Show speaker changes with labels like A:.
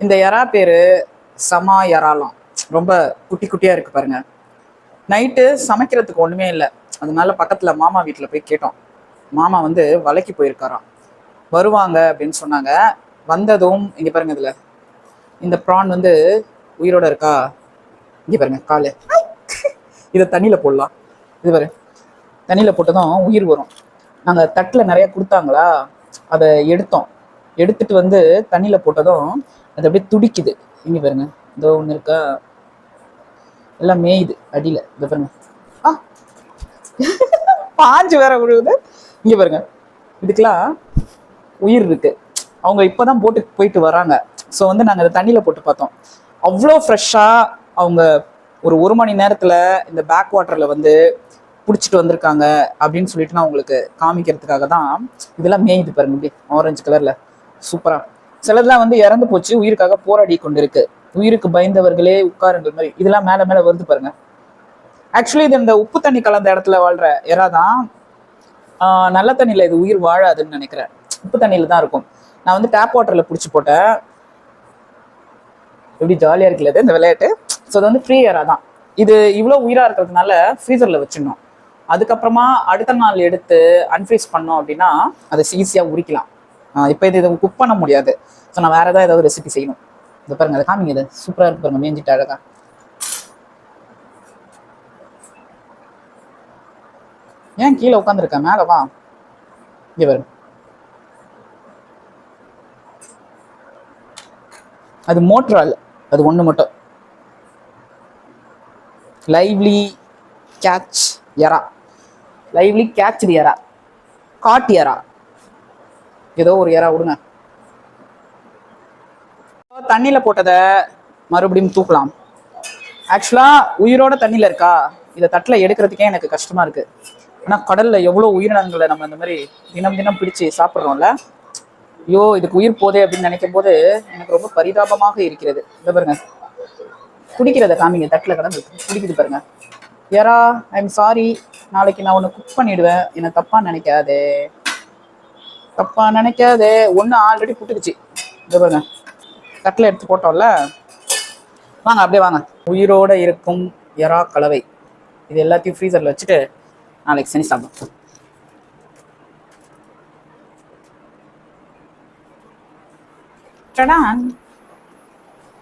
A: இந்த எறா பேரு சமா எறாலாம். ரொம்ப குட்டி குட்டியா இருக்கு பாருங்க. நைட்டு சமைக்கிறதுக்கு ஒண்ணுமே இல்லை. அதனால பக்கத்துல மாமா வீட்டில் போய் கேட்டோம். மாமா வந்து வலைக்கு போயிருக்காராம். வருவாங்க அப்படின்னு சொன்னாங்க. வந்ததும் இங்க பாருங்க இதுல. இந்த ப்ரான் வந்து உயிரோட இருக்கா? இங்க பாருங்க காலு. இதை தண்ணியில போடலாம். இது பாரு. தண்ணியில போட்டதும் உயிர் வரும். நாங்க தட்டுல நிறைய கொடுத்தாங்களா? அதை எடுத்தோம். எடுத்துட்டு வந்து தண்ணியில் போட்டதும் அது அப்படியே துடிக்குது. இங்க பாருங்க. இதோ ஒன்று இருக்கா? எல்லாம் மேயுது அடியில. இந்த பாருங்க. ஆ. பாஞ்சு வேற விழுவுது. இங்க பாருங்க. இதுக்கெல்லாம் உயிர் இருக்கு. அவங்க இப்போதான் போட்டு போயிட்டு வராங்க. ஸோ வந்து நாங்கள் அதை தண்ணியில் போட்டு பார்த்தோம். அவ்வளோ ஃப்ரெஷ்ஷாக அவங்க ஒரு ஒரு மணி நேரத்தில் இந்த பேக் வாட்டரில் வந்து பிடிச்சிட்டு வந்திருக்காங்க அப்படின்னு சொல்லிட்டு நான் உங்களுக்கு காமிக்கிறதுக்காக தான் இதெல்லாம் மேயுது பாருங்க. இப்படி ஆரஞ்சு கலரில் சூப்பராக சிலதெல்லாம் வந்து இறந்து போச்சு. உயிருக்காக போராடி கொண்டிருக்கு. உயிருக்கு பயந்தவர்களே உட்காருங்கள் மாதிரி. இதெல்லாம் மேலே மேலே வருது பாருங்க. ஆக்சுவலி இது இந்த உப்பு தண்ணி கலந்த இடத்துல வாழ்ற எறா தான் நல்ல தண்ணியில் இது உயிர் வாழாதுன்னு நினைக்கிறேன். உப்பு தண்ணியில் தான் இருக்கும். நான் வந்து டேப் வாட்டரில் பிடிச்சி போட்டேன். எப்படி ஜாலியாக இருக்கிறது இந்த விளையாட்டு? ஸோ அது வந்து ஃப்ரீ ஏரா தான். இது இவ்வளோ உயிராக இருக்கிறதுனால ஃப்ரீசரில் வச்சிடணும். அதுக்கப்புறமா அடுத்த நாள் எடுத்து அன்ஃப்ரீஸ் பண்ணோம் அப்படின்னா அதை ஈஸியாக உரிக்கலாம். இப்போ இது இதை குக் பண்ண முடியாது. ஸோ நான் வேறு ஏதாவது ஏதாவது ரெசிபி செய்யணும். இது பாருங்க அதை காமிங்க இது சூப்பராக இருக்கு பாருங்க மேஞ்சிட்டு அழகா. ஏன் கீழே உட்காந்துருக்கேன் மேலே வா. இங்கே பாருங்க அது மோட்ரால் அது ஒன்று மட்டும். Lively catch எரா lively catch எரா God எரா ஏதோ ஒரு இறா விடுங்க. தண்ணியில் போட்டதை மறுபடியும் தூக்கலாம். ஆக்சுவலாக உயிரோட தண்ணியில் இருக்கா? இதை தட்டில் எடுக்கிறதுக்கே எனக்கு கஷ்டமாக இருக்குது ஆனால் கடலில் எவ்வளோ உயிரினங்களை நம்ம இந்த மாதிரி தினம் தினம் பிடிச்சு சாப்பிட்றோம்ல? ஐயோ இதுக்கு உயிர் போதே அப்படின்னு நினைக்கும் போது எனக்கு ரொம்ப பரிதாபமாக இருக்கிறது. இந்த பாருங்க. குடிக்கிறத காமிங்க தட்டில் கடந்து குடிக்குது பாருங்க. யாரா ஐம் சாரி நாளைக்கு நான் ஒன்று குக் பண்ணிடுவேன். என்னை தப்பாக நினைக்காதே. தப்பா நினைக்காதே. ஒன்று ஆல்ரெடி புட்டுக்குச்சு இது பாருங்க. கட்டில் எடுத்து போட்டோம்ல. வாங்க அப்படியே வாங்க. உயிரோட இருக்கும் எறா கலவை. இது எல்லாத்தையும் ஃப்ரீசரில் வச்சுட்டு நாளைக்கு செஞ்சு சாப்பிடும். டடான்.